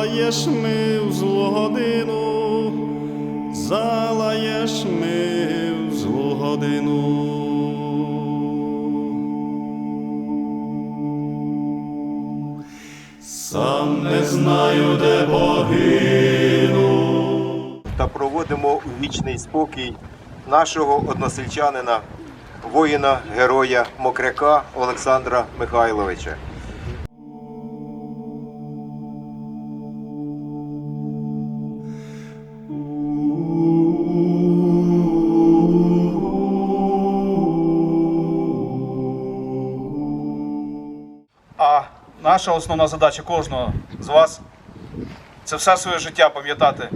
Залаєш ми в злу годину, залаєш ми в злу годину. Сам не знаю, де погину. та проводимо у вічний спокій нашого односельчанина, воїна, героя Мокряка Олександра Михайловича. Наша основна задача кожного з вас це все своє життя пам'ятати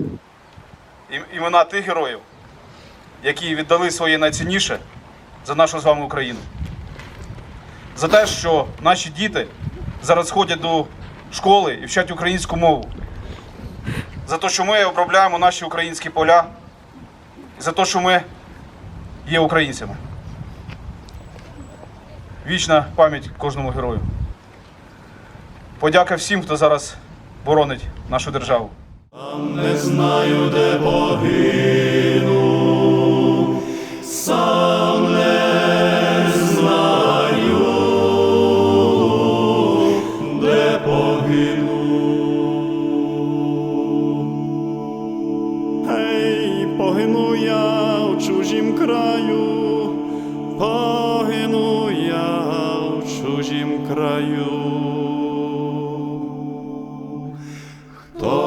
імена тих героїв, які віддали своє найцінніше за нашу з вами Україну. За те, що наші діти зараз ходять до школи і вчать українську мову. За те, що ми обробляємо наші українські поля, і за те, що ми є українцями. Вічна пам'ять кожному герою. Подяка всім, хто зараз боронить нашу державу. Сам не знаю, де погину, сам не знаю, де погину. Гей, погину я в чужім краю, погину я в чужім краю.